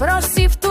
Просив. ту.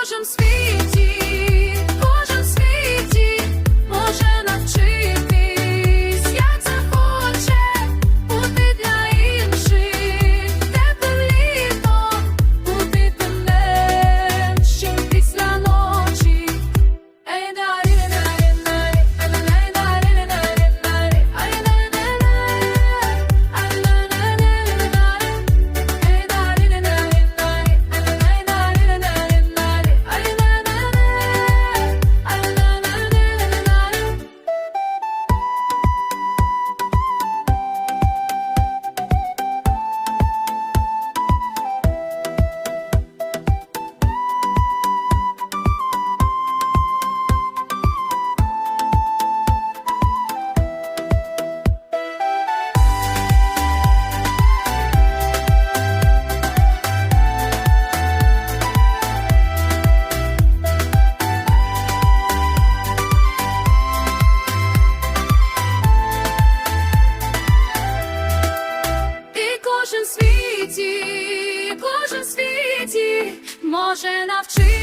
кожен свій. Кожен світі, кожен світі може навчити.